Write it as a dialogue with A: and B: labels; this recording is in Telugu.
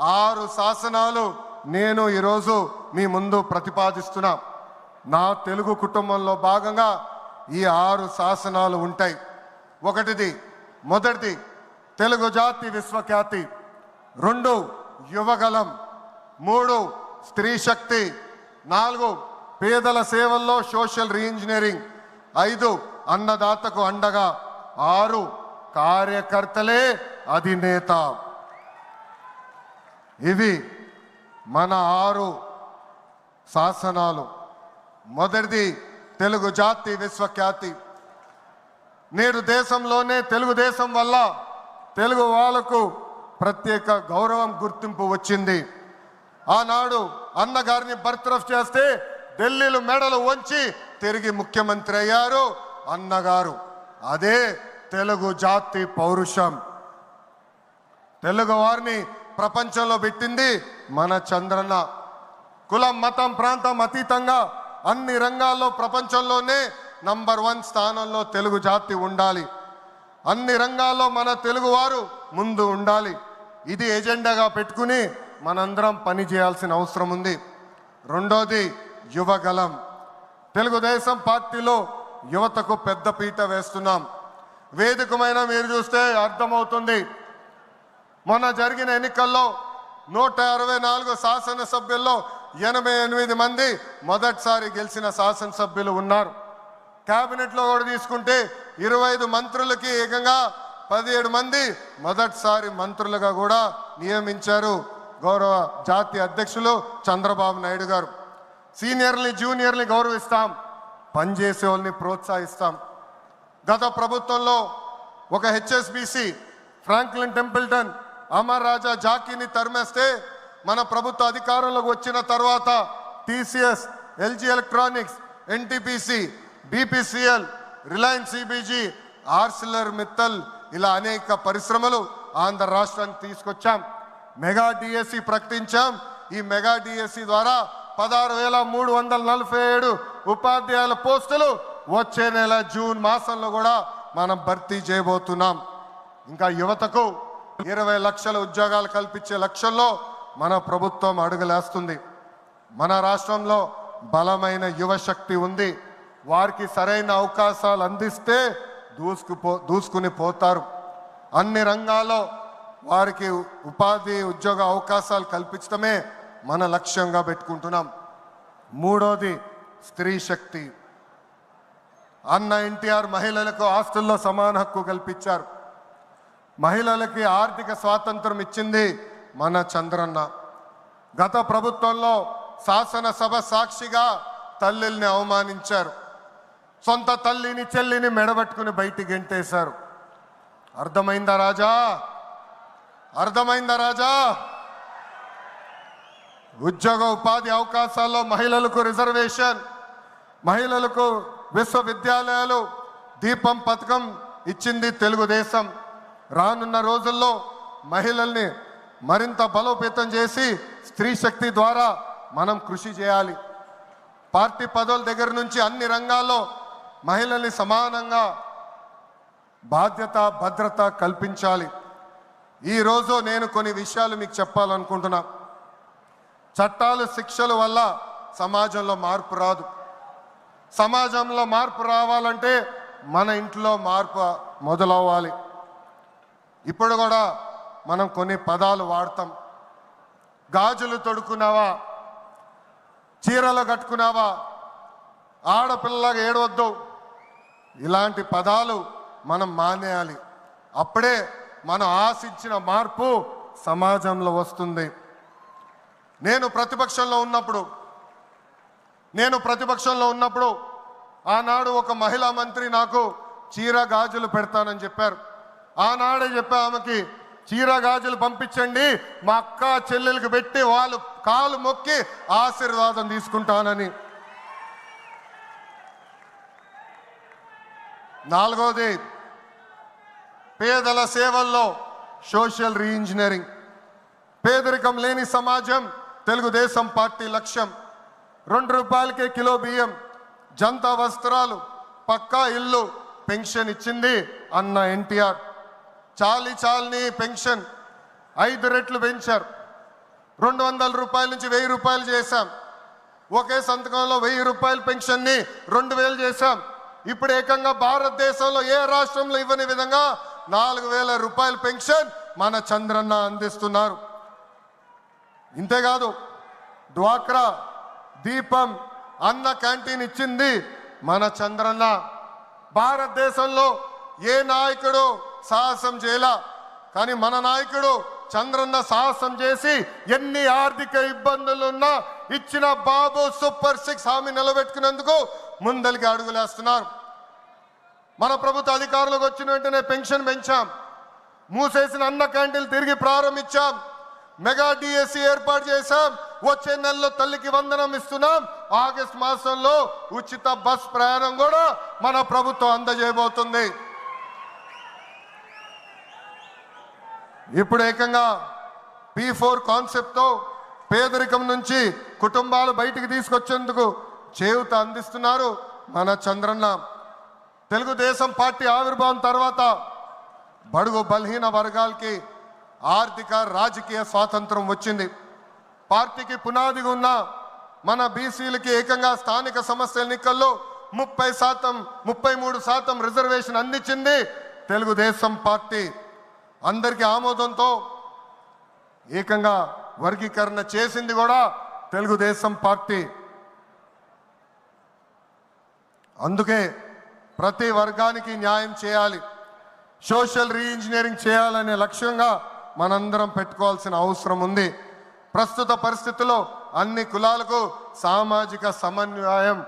A: ఆరు శాసనాలు నేను ఈరోజు మీ ముందు ప్రతిపాదిస్తున్నా. నా తెలుగు కుటుంబంలో భాగంగా ఈ ఆరు శాసనాలు ఉంటాయి. ఒకటిది మొదటిది తెలుగు జాతి విశ్వఖ్యాతి. రెండు యువగలం మూడు స్త్రీ శక్తి. నాలుగు పేదల సేవల్లో సోషల్ రీఇంజనీరింగ్. ఐదు అన్నదాతకు అండగా. ఆరు కార్యకర్తలే అధినేత. ఇవి మన ఆరు శాసనాలు. మొదటిది తెలుగు జాతి విశ్వఖ్యాతి. నేడు దేశంలోనే తెలుగుదేశం వల్ల తెలుగు వాళ్ళకు ప్రత్యేక గౌరవం గుర్తింపు వచ్చింది. ఆనాడు అన్నగారిని బర్త్రఫ్ చేస్తే ఢిల్లీలో మెడలు వంచి తిరిగి ముఖ్యమంత్రి అయ్యారు అన్నగారు. అదే తెలుగు జాతి పౌరుషం. తెలుగు వారిని ప్రపంచంలో పెట్టింది మన చంద్రన్న. కులం మతం ప్రాంతం అతీతంగా అన్ని రంగాల్లో ప్రపంచంలోనే నంబర్ వన్ స్థానంలో తెలుగు జాతి ఉండాలి. అన్ని రంగాల్లో మన తెలుగువారు ముందు ఉండాలి. ఇది ఎజెండాగా పెట్టుకుని మనందరం పని చేయాల్సిన అవసరం ఉంది. రెండోది యువగలం తెలుగుదేశం పార్టీలో యువతకు పెద్ద పీట వేస్తున్నాం. వేదికమైన మీరు చూస్తే అర్థమవుతుంది. మొన్న జరిగిన ఎన్నికల్లో నూట అరవై నాలుగు శాసనసభ్యుల్లో ఎనభై ఎనిమిది మంది మొదటిసారి గెలిచిన శాసనసభ్యులు ఉన్నారు. క్యాబినెట్లో కూడా తీసుకుంటే ఇరవై ఐదు మంత్రులకి ఏకంగా పదిహేడు మంది మొదటిసారి మంత్రులుగా కూడా నియమించారు గౌరవ జాతీయ అధ్యక్షులు చంద్రబాబు నాయుడు గారు. సీనియర్ని జూనియర్ని గౌరవిస్తాం పనిచేసే వాళ్ళని ప్రోత్సహిస్తాం. గత ప్రభుత్వంలో ఒక HSBC Franklin Templeton Amar Raja జాకీని తరిమేస్తే మన ప్రభుత్వ అధికారంలోకి వచ్చిన తర్వాత TCS LG electronics NTPC BPCL Reliance CBG ArcelorMittal ఇలా అనేక పరిశ్రమలు ఆంధ్ర రాష్ట్రానికి తీసుకొచ్చాం. మెగా డిఎస్సి ప్రకటించాం. ఈ మెగా డిఎస్సి ద్వారా పదహారు వేల మూడు వందల నలభై ఏడు ఉపాధ్యాయుల పోస్టులు వచ్చే నెల జూన్ మాసంలో కూడా మనం భర్తీ చేయబోతున్నాం. ఇంకా యువతకు ఇరవై లక్షల ఉద్యోగాలు కల్పించే లక్ష్యంలో మన ప్రభుత్వం అడుగులేస్తుంది. మన రాష్ట్రంలో బలమైన యువ శక్తి ఉంది. వారికి సరైన అవకాశాలు అందిస్తే దూసుకుపో దూసుకుని పోతారు. అన్ని రంగాల్లో వారికి ఉపాధి ఉద్యోగ అవకాశాలు కల్పించడమే మన లక్ష్యంగా పెట్టుకుంటున్నాం. మూడోది స్త్రీ శక్తి. అన్న ఎన్టీఆర్ మహిళలకు ఆస్తుల్లో సమాన హక్కు కల్పించారు. మహిళలకి ఆర్థిక స్వాతంత్రం ఇచ్చింది మన చంద్రన్న. గత ప్రభుత్వంలో శాసనసభ సాక్షిగా తల్లిల్ని అవమానించారు. సొంత తల్లిని చెల్లిని మెడబెట్టుకుని బయటికి గెంటేశారు. అర్థమైందా రాజా? అర్థమైందా రాజా? ఉద్యోగ ఉపాధి అవకాశాల్లో మహిళలకు రిజర్వేషన్ మహిళలకు విశ్వవిద్యాలయాలు దీపం పథకం ఇచ్చింది తెలుగుదేశం. రానున్న రోజుల్లో మహిళల్ని మరింత బలోపేతం చేసి స్త్రీ శక్తి ద్వారా మనం కృషి చేయాలి. పార్టీ పదవుల దగ్గర నుంచి అన్ని రంగాల్లో మహిళల్ని సమానంగా బాధ్యత భద్రత కల్పించాలి. ఈరోజు నేను కొన్ని విషయాలు మీకు చెప్పాలనుకుంటున్నా. చట్టాలు శిక్షల వల్ల సమాజంలో మార్పు రాదు. సమాజంలో మార్పు రావాలంటే మన ఇంట్లో మార్పు మొదలవ్వాలి. ఇప్పుడు కూడా మనం కొన్ని పదాలు వాడతాం. గాజులు తొడుకున్నావా చీరలు కట్టుకున్నావా? ఆడపిల్లగా ఏడవద్దు. ఇలాంటి పదాలు మనం మానేయాలి. అప్పుడే మనం ఆశించిన మార్పు సమాజంలో వస్తుంది. నేను ప్రతిపక్షంలో ఉన్నప్పుడు నేను ప్రతిపక్షంలో ఉన్నప్పుడు ఆనాడు ఒక మహిళా మంత్రి నాకు చీర గాజులు పెడతానని చెప్పారు. ఆనాడే చెప్పా ఆమెకి చీర గాజులు పంపించండి మా అక్క చెల్లెలకు పెట్టి వాళ్ళు కాలు మొక్కి ఆశీర్వాదం తీసుకుంటానని. నాలుగోది పేదల సేవల్లో సోషల్ రీఇంజనీరింగ్. పేదరికం లేని సమాజం తెలుగుదేశం పార్టీ లక్ష్యం. రెండు రూపాయలకే కిలో బియ్యం జంతా వస్త్రాలు పక్కా ఇల్లు పెన్షన్ ఇచ్చింది అన్న ఎన్టీఆర్. చాలి చాలని పెన్షన్. ఐదు రెట్లు పెంచారు. రెండు వందల రూపాయల నుంచి వెయ్యి రూపాయలు చేశాం. ఒకే సంతకంలో వెయ్యి రూపాయల పెన్షన్ని రెండు వేలు చేశాం. ఇప్పుడు ఏకంగా భారతదేశంలో ఏ రాష్ట్రంలో ఇవ్వని విధంగా నాలుగు వేల రూపాయల పెన్షన్ మన చంద్రన్న అందిస్తున్నారు. ఇంతేకాదు డ్వాక్రా దీపం అన్న క్యాంటీన్ ఇచ్చింది మన చంద్రన్న. భారతదేశంలో ఏ నాయకుడు సాహసం చేయలా. కానీ మన నాయకుడు చంద్రన్న సాహసం చేసి ఎన్ని ఆర్థిక ఇబ్బందులున్నా ఇచ్చిన బాబు సూపర్ సిక్స్ హామీ నిలబెట్టుకునేందుకు ముందలికి అడుగులేస్తున్నారు. మన ప్రభుత్వ అధికారులకు వచ్చిన వెంటనే పెన్షన్ పెంచాం. మూసేసిన అన్న క్యాంటీన్లు తిరిగి ప్రారంభించాం. మెగా డిఎస్సి ఏర్పాటు చేశాం. వచ్చే నెలలో తల్లికి వందనం ఇస్తున్నాం. ఆగస్ట్ మాసంలో ఉచిత బస్ ప్రయాణం కూడా మన ప్రభుత్వం అందజేయబోతుంది. ఇప్పుడు ఏకంగా పి ఫోర్ కాన్సెప్ట్తో పేదరికం నుంచి కుటుంబాలు బయటికి తీసుకొచ్చేందుకు చేయూత అందిస్తున్నారు మన చంద్రన్న. తెలుగుదేశం పార్టీ ఆవిర్భావం తర్వాత బడుగు బలహీన వర్గాలకి ఆర్థిక రాజకీయ స్వాతంత్రం వచ్చింది. పార్టీకి పునాదిగా ఉన్న మన బీసీలకి ఏకంగా స్థానిక సమస్యల ఎన్నికల్లో ముప్పై శాతం ముప్పై మూడు శాతం రిజర్వేషన్ అందించింది తెలుగుదేశం పార్టీ. అందరికీ ఆమోదంతో ఏకంగా వర్గీకరణ చేసింది కూడా తెలుగుదేశం పార్టీ. అందుకే ప్రతి వర్గానికి న్యాయం చేయాలి. సోషల్ రీఇంజనీరింగ్ చేయాలనే లక్ష్యంగా మనందరం పెట్టుకోవాల్సిన అవసరం ఉంది. ప్రస్తుత పరిస్థితుల్లో అన్ని కులాలకు సామాజిక సమన్వయం